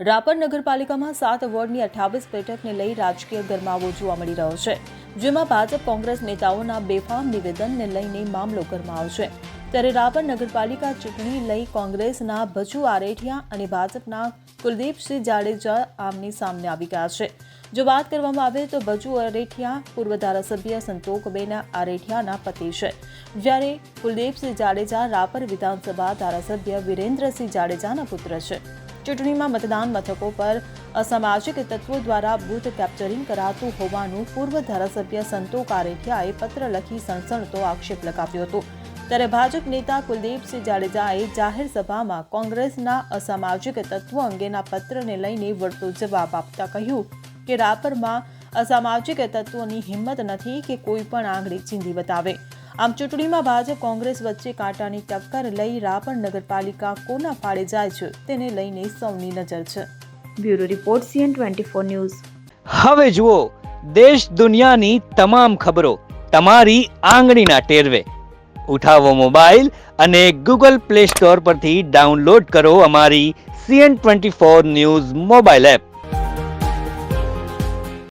રાપર નગરપાલિકામાં સાત વોર્ડની અઠાવીસ બેઠકને લઈ રાજકીય ગરમાવો જોવા મળી રહ્યો છે, જેમાં ભાજપ, કોંગ્રેસ નેતાઓના બેફામ નિવેદનને લઈને મામલો ગરમાયો છે ત્યારે રાપર નગરપાલિકા ચૂંટણી લઈ કોંગ્રેસના ભજુ આરેઠિયા અને ભાજપના કુલદીપસિંહ જાડેજા આમની સામને આવી ગયા છે. જો વાત કરવામાં આવે તો ભજુ આરેઠિયા પૂર્વ ધારાસભ્ય સંતોકબેન આરેઠિયાના પતિ છે. જ્યારે કુલદીપસિંહ જાડેજા રાપર વિધાનસભા ધારાસભ્ય વિરેન્દ્રસિંહ જાડેજાના પુત્ર છે. ચૂંટણીમાં મતદાન મથકો પર અસામાજિક તત્વો દ્વારા બૂથ કેપ્ચરિંગ કરાતું હોવાનું પૂર્વ ધારાસભ્ય સંતો કારેઠિયાએ પત્ર લખી સણસણતો આક્ષેપ લગાવ્યો હતો. ત્યારે ભાજપ નેતા કુલદીપસિંહ જાડેજાએ જાહેર સભામાં કોંગ્રેસના અસામાજિક તત્વો અંગેના પત્રને લઈને વળતો જવાબ આપતા કહ્યું કે રાપરમાં અસામાજિક તત્વોની હિંમત નથી કે કોઈ પણ આંગળી ચીંધી બતાવે. આમ ચૂંટણીમાં ભાજપ કોંગ્રેસ વચ્ચે કાંટાની ટક્કર લઈ રાપર નગરપાલિકા કોના ફાળે જાય છે તેને લઈને સૌની નજર છે. Bureau report CN twenty four news. હવે જુઓ દેશ દુનિયાની તમામ ખબરો તમારી આંગળીના ટેરવે. ઉઠાવો મોબાઈલ અને ગૂગલ પ્લે સ્ટોર પરથી ડાઉનલોડ કરો અમારી CN twenty four news mobile app.